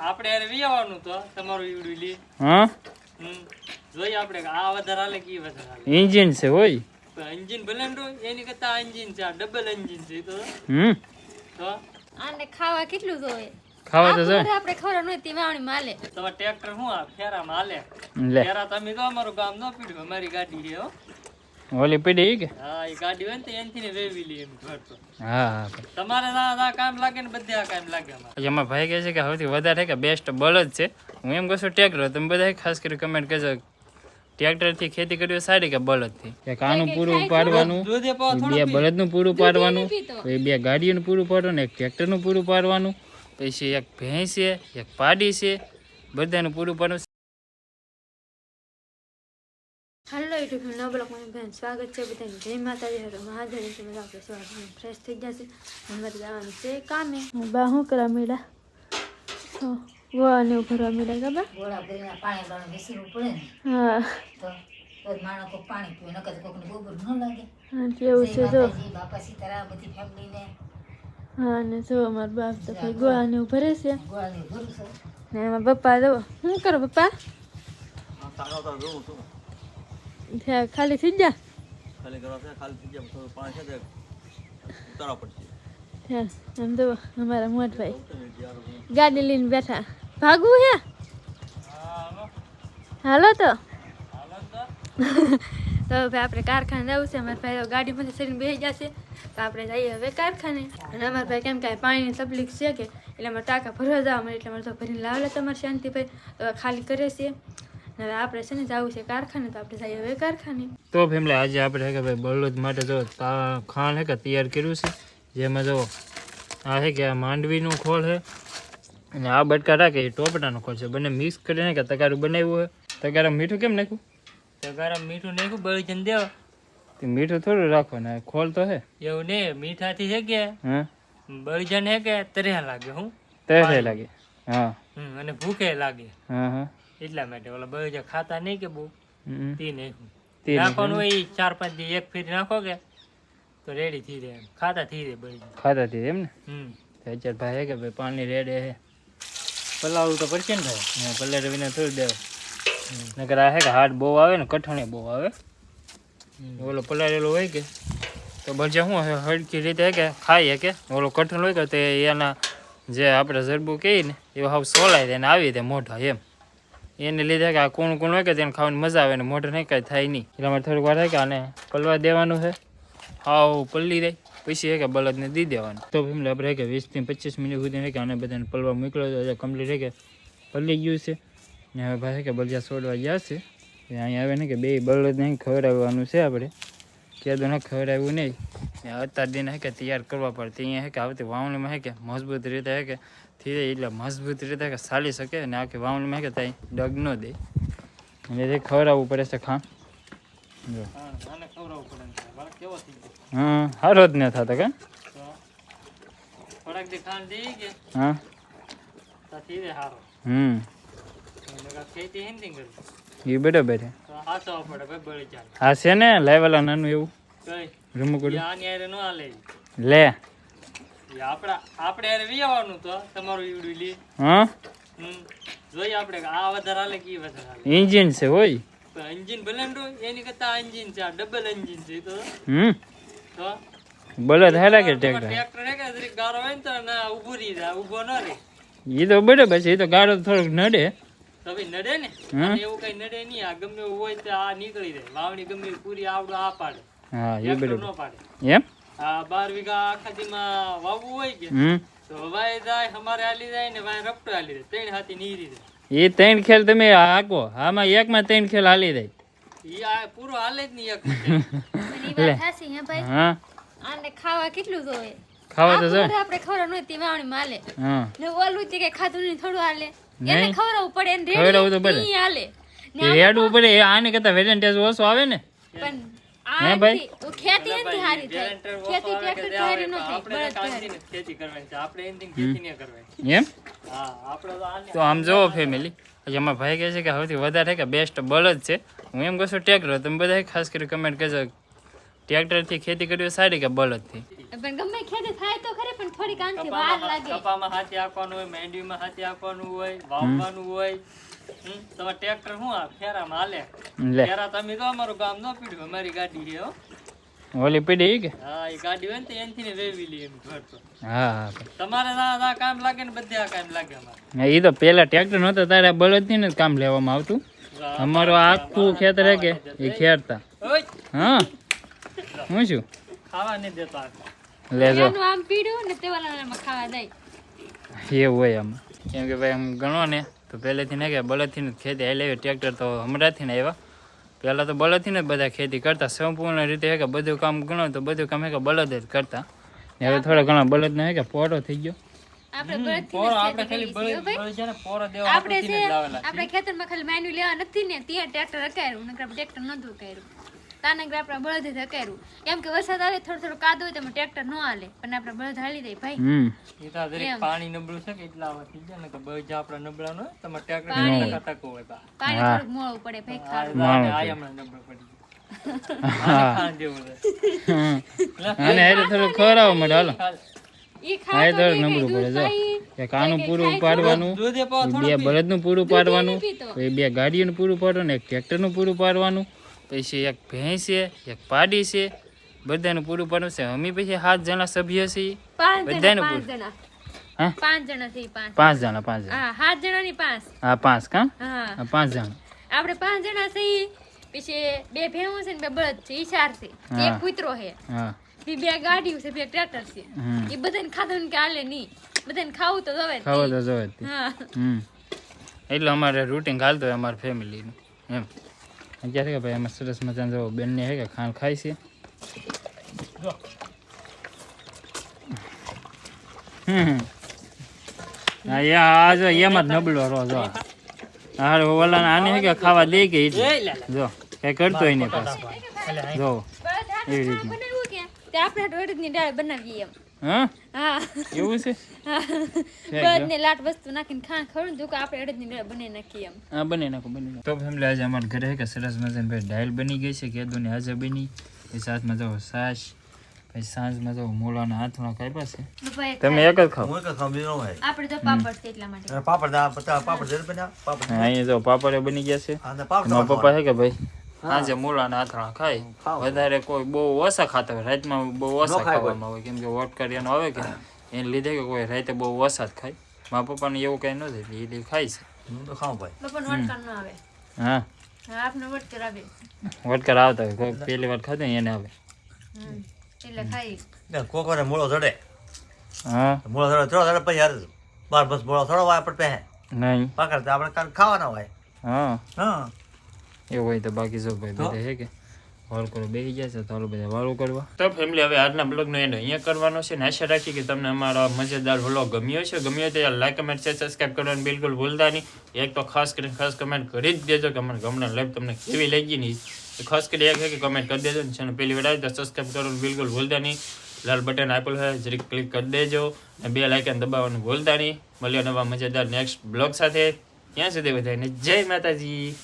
આપણે યાર આવવાનું તો તમારું ઈવડું લી. હા? જોઈએ આપણે આ વધારે હાલે કે વધારે હાલે. એન્જિન છે હોય. એન્જિન ભલે ને એની કરતા એન્જિન છે આ ડબલ એન્જિન છે તો. હમ? તો? આને ખાવા કેટલું જોઈએ? ખાવા તો જાય આપણે ખબર હોય તે વાવણી માલે. તો ટ્રેક્ટર શું આ? ફેરામાં માલે. ફેરા તમે તો અમારું ગામ ન પીડ્યું અમારી ગાડી છે હો. ઓલી પીડી ઈ કે? હા એ ગાડી હોય ને એનથી ને વેવી લી એમ ઘર તો. હા તમારે આ કામ લાગે ને બધે આ કામ લાગે અમારે. અમારા ભાઈ કહે છે કે સૌથી વધારે કે બેસ્ટ બળદ છે. હું એમ કહું છું ટ્રેક્ટર તમે બધા ખાસ કરી કમેન્ટ કરજો. ટ્રેક્ટરથી ખેતી કરવી સારી કે બળદથી? એક આનું પૂરું પાડવાનું બે બળદનું પૂરું પાડવાનું પછી બે ગાડીઓનું પૂરું પાડવાનું એક ટ્રેક્ટરનું પૂરું પાડવાનું પછી એક ભેંસ છે એક પાડી છે બધાનું પૂરું પાડવાનું. હેલો યુટ્યુબ નવ બ્લોકમાં બેન સ્વાગત છે બધાને જય માતાજી હરો મહાદેવ તમે આપણે સ્વાગત ફ્રેશ થઈ જશે અમારે જવાનું છે કામે બા શું કરવા મેળા ગોળાને ભરવા મળ્યા બા ગોળા ભરીને પાણી બાણ બેસવું પડે ને. હા. તો તો માણસ કોક પાણી પીવે નકર તો કોકને ગોબર ન લાગે. હા કેવું છે જો. બાપા સીતારામ બધી ફેમિલીને હા ને જો અમાર બાપ તો ભાઈ ગોળાને ભરે છે. ગોળાને ભરું છું? ને એમાં પપ્પા જો શું કરો પપ્પા? ત્યાં ખાલી થઈ જા ખાલી કરવા છે ખાલી થઈ જાય થોડું પાણી છે ઉતારવા પડશે. આમ તો અમારા મોટભાઈ ગાડી લઈને બેઠા. ભાગવું હે? હાલો તો. તો હવે આપણે કારખાને જવું છે અમારા ભાઈ ગાડીમાંથી ચડીને બેસી જશે તો આપણે જઈએ હવે કારખાને. અને અમારા ભાઈ કેમ કે પાણીની તકલીફ છે કે? એટલે અમારે ટાંકા ભરવા જવા મળે એટલે અમારે તો ભરીને લાવેલા તમારે શાંતિભાઈ. તો ખાલી કરે છે હવે આપણે છે ને જવું છે કારખાને તો આપણે જઈએ હવે કારખાને. તો ફેમલે આજે આપણે હે કે ભાઈ બળદ માટે જો તા ખાણ હે કે તૈયાર કર્યું છે જેમાં જો આ હે કે આ માંડવીનું ખોળ છે અને આ બટકા રાખે એ ટોપટાનું ખોળ છે. બંને મિક્સ કરીને કે તગારું બનાવ્યું હોય તગારા મીઠું કેમ નાખ્યું? તગારા મીઠું નાખ્યું બળીજન દેવા. તે મીઠું થોડું રાખવાનું ખોલ ખોળ તો હે. એવું ને મીઠાથી છે કે હા? બળીજન હે કે તર્યા લાગે હું? તરે લાગે હા. હમ, અને ભૂખે લાગે. હા હા. એટલા માટે. ઓલા બળીજા ખાતા નહીં કે બહુ. તે નાખ્યું તે નાખવાનું હોય ઈ ચાર પાંચ દી એક ફેર નાખો કે તો રેડી થઈ જાય. ખાતા થઈ જાય બળીજન ખાતા હતી એમ ને? હમ. અત્યારે ભાઈ હે કે ભાઈ પાણી રેડે હે? પલાળવું તો પડશે ને ભાઈ? પલ્લે રવિને વિના થોડું દેવ નકર આ હે કે હાડ બહુ આવે ને કઠણે બહુ આવે. ઓલો પલાળેલો હોય કે તો બચે શું હે હળકી રીતે હે કે ખાઈએ કે ઓલો કઠણ હોય કે તે એના જે આપણે જરબું કહીએ ને એ હાવ સોલાય દે ને આવી દે મોઢા એમ. એને લીધે કે આ કુણ કુણ હોય કે તેને ખાવાની મજા આવે ને મોઢે નહીં કાંઈ થાય નહીં એટલે અમારે થોડીક વાર થાય કે આને પલવા દેવાનું છે હાવ પલ્લી રહી પછી હે કે બળદને દી દેવાનું તો ફેમિલી આપણે કે વીસથી પચીસ મિનિટ સુધી કે આને બધાને પલવા મોકલ્યો તો કમ્પ્લીટ હે કે પલ્લી ગયું છે ને હવે ભાઈ કે બળિયા છોડવા ગયા છે અહીંયા આવે ને કે બે બળદ નહીં ખવડાવવાનું છે આપણે કેદું ને ખવડાવ્યું નહીં અત્યાર દિન હે કે તૈયાર કરવા પડે અહીંયા હે કે આવતી વાવણીમાં હે કે મજબૂત રીતે હે કે થઈ જાય એટલે મજબૂત રીતે હે કે ચાલી શકે અને આખી વાવણીમાં હે કે ત્યાં ડગ ન દે. એટલે તે ખવડાવવું પડે છે ખાણ જો. હા, હા સારો જ ન થતો કે. થોડાક દી ખાંડ કે હા. હમ. એ બરાબર છે. આ છે ને લાવેલા નાનું એવું. રમકડું. હારે. લે. આપણા વિયાવાનું તો તમારું ઈવડું લી. હા? હમ જોઈએ આપણે આ વધારે હાલે કે વધારે હાલે. એન્જિન છે હોય. તો એન્જિન ભલે એની કરતા એન્જિન છે આ ડબલ એન્જિન છે તો. હમ? તો? બળદ હારા કે ટ્રેક્ટર ટ્રેક્ટર હે કે જરીક ગારો હોય ને તો ના ઊભું રહી જાય ઊભો ન રહે. એ તો બરાબર છે એ તો ગાડો થોડોક નડે. તો ભાઈ નડે ને? એવું કઈ નડે નહીં આ ગમે હોય તો આ નીકળી જાય. વાવણી ગમે પૂરી આવડો આ પાડે. હા એ બરાબર. ન પાડે. એમ? બાર વીઘા આખા દીમાં વાવવું હોય કે તો વાય જાય અમારે હાલી જાય ને વાય રપટો હાલી જાય ત્રણ હાથી નીરી જાય એ ત્રણ ખેલ તમે હાકો. આમાં એકમાં ત્રણ ખેલ હાલી જાય ઈ પૂરો હાલે જ નહીં એક માટે. અને ઈ વાત સાચી હે ભાઈ. હા. આને ખાવા કેટલું જોઈએ? ખાવા તો આપણે ખબર હોય તે વાવણી માલે હા. ને ઓલું તે કઈ ખાધું નહીં થોડું હાલે. એને ખવડાવવું પડે એને ખવડાવવું તો પડે. હાલે. રેડવું પડે. આને કરતા વેલેન્ટાઇઝ ઓછો આવે ને. પણ હે ભાઈ? આ ખેતી એનથી હારી થાય. ખેતી ઓછો આવે કે ટ્રેક્ટર હારી ન તો થાય બળદ તો હારી. કાંઈ નથી ખેતી કરવાની છે. આપણે એનથી ખેતી નહીં કરવાની. એમ? હા આપણે તો આમ જોવો ફેમિલી અમારા ભાઈ કહે છે કે સૌથી વધારે કે બેસ્ટ બળદ છે. હું એમ કહું છું ટ્રેક્ટર તમે બધા ખાસ કરી કમેન્ટ કરજો. ટ્રેક્ટરથી ખેતી કરવી સારી કે પણ ગમે ખેતી થાય તો ખરી પણ થોડીક આનથી વાર લાગે. કપામાં હાથે આપવાનું હોય મેંડીમાં હાથી આપવાનું હોય વાવવાનું હોય. તમારે ટ્રેક્ટર શું આ ફેરામાં હાલે. ફેરા તમે તો અમારું ગામ ન પીડ્યું અમારી ગાડી છે હો. ઓલી પીડી ઈ કે? હા એ ગાડી હોય ને તો એનથી વેવી લે એમ ઘર તો. હા હા. તમારે ના ના કામ લાગે ને બધે આ કામ લાગે અમારે. હા, તો પેલા ટ્રેક્ટર નહોતા તારે બળદથી ને જ કામ લેવામાં આવતું. અમારું આખું ખેતર હે કે? એ ખેડતા હા. હું. શું ખાવા નહીં દેતા લેજો. આમ પીડ્યું ને તે વાળામાં ખાવા દઈ. એવું હોય આમાં. કેમ કે ભાઈ આમ ગણો ને. તો પહેલેથી ને કે બળદથી ને જ ખેતી હાલે ટ્રેક્ટર તો હમણાંથી ને આવ્યા. પહેલાં તો બળદથી ને જ બધા ખેતી કરતા. સંપૂર્ણ રીતે હે કે બધું કામ ગણો તો બધું કામ હે કે બળદ જ કરતા. ને હવે થોડા ઘણા બળદને હે કે પોરો થઈ ગયો. આપણે ને ખેતરમાં ખાલી માન્યું લેવા નથી ને ત્યાં ટ્રેક્ટર ટ્રેક્ટર નતું હકાયું તાનગર આપણે બળદ ધકેરું એમ કે વરસાદ આવે થોડો થોડો કાદો હોય તો એમાં ટ્રેક્ટર ન હાલે. પણ આપણે બળદ હાલી દઈએ ભાઈ. હમ. એ તો દરેક પાણી નબળું છે કે એટલા આવા થઈ જાય ને કે બળદ આપણા નબળા ન તમારે ટ્રેક્ટર પાણી. ટકા ટકા હોય બા. પાણી થોડું મોળું પડે ભાઈ આ આ. હમણાં નબળું પડી. અને હારે થોડું ખવડાવો મળે હાલો. ઈ એ ખાતો નબળું પડે જો. એક આનું પૂરું પાડવાનું એ બે બળદનું પૂરું પાડવાનું બે ગાડીઓનું પૂરું પાડવાનું એક ટ્રેક્ટરનું પૂરું પાડવાનું પછી એક ભેંસ છે એક પાડી છે. બધાનું પૂરું પાડવું છે. અમે પછી સાત જણા સભ્ય છીએ. પાંચ પૂરું. હા? પાંચ જણા છે પાંચ. જણા પાંચ જણા. હા સાત જણાની પાંચ. હા પાંચ કા? હા. પાંચ જણા. આપણે પાંચ જણા છીએ. પછી બે ભેંસ છે ને બે બળદ છે ઈ ચાર છે. એક કૂતરો છે. હા. બી બે ગાડીઓ છે બે ટ્રેક્ટર છે. એ બધાને ખાધું ને કે હાલે નહીં. બધાને ખાવું તો જોવે ખાવું તો જોવે હા. એટલે અમારે રૂટિન હાલતું હોય અમારી ફેમિલીનું એમ. અત્યારે કે ભાઈ અમે સરસ મજાનું જો બેનને હે કે ખાંડ ખાઈ છે. હમ. એ આ જો એમાં જ નબળો રો જો. હારે ઓલા આને હે કે ખાવા દે કે જ. કઈ કરતો હોય ને પાછું. જો એવી રીતના. બનાવ્યું કે? તે આપણે અડદની દાળ બનાવીએ એમ. હા? એવું છે? બને લાટ વસ્તુ નાખીને ખાણ ખરું તો કે આપણે અડદની દાળ બનાવી નાખીએ એમ. હા બને નાખો બને તો ફેમિલી આજે અમારા ઘરે કે સરસ મજાની ભાઈ ડાયલ બની ગઈ છે કેદુની આજે બની. પછી સાથમાં જાઓ સાસ પછી સાંજમાં જાઓ મોલાના હાથમાં કાપ્યા છે. તમે એક જ ખાઓ. હું એક ખાવ બીજો ન હોય. આપણે તો પાપડ છે એટલા માટે. પાપડ પાપડ પાપડ હા, અહીંયા જો પાપડ બની ગયા છે. પાપડ પપ્પા છે કે ભાઈ? સાંજે મૂળાના હાથણા ખાય વધારે કોઈ બહુ ઓછા ખાતા હોય રાતમાં બહુ ઓછા ખાવામાં હોય. કેમ કે વોટકરિયાનો આવે કે એને લીધે કે કોઈ રાતે બહુ ઓછા જ ખાય. મારા પપ્પાને એવું કઈ નથી એટલે એ ખાય છે. હું તો ખાઉં ભાઈ. પપ્પાને વટકર ન આવે. હા. હા આપણે વટકર આવે. વોટકર આવતા હોય કોઈ પહેલી વાર ખાધું ને એને આવે. હમ. એટલે ખાઈ. ને કોક વાર મૂળો ચડે. હા. મૂળો ચડે ચડો ચડે પછી યાર બાર બસ મૂળો ચડો હોય આપણે પહે નહીં. પાકડ આપણે કાલ ખાવાના હોય. હા. હા. એવું હોય તો બાકી જો ભાઈ બધા હે કે? વાળ કરો બેસી ગયા છે તો હાલો બધા વાળું કરવા. તો ફેમિલી હવે આજના બ્લોગનો એન્ડ અહીંયા કરવાનો છે ને આશા રાખી કે તમને અમારો મજેદાર વ્લોગ ગમ્યો છે ગમ્યો તો લાઈક કમેન્ટ શેર સબસ્ક્રાઈબ કરવાનું બિલકુલ ભૂલતા નહીં. એક તો ખાસ કરીને ખાસ કમેન્ટ કરી જ દેજો કે અમારે ગમણા લાઈવ તમને કેવી લાગી નહીં તો ખાસ કરી એક કે કમેન્ટ કરી દેજો ને પેલી પહેલી વાર આવી તો સબસ્ક્રાઈબ કરવાનું બિલકુલ ભૂલતા નહીં. લાલ બટન આપેલું હોય જરીક ક્લિક કરી દેજો અને બે લાઇકન દબાવવાનું ભૂલતા નહીં. મળ્યો નવા મજેદાર નેક્સ્ટ બ્લોગ સાથે. ત્યાં સુધી બધાને જય માતાજી.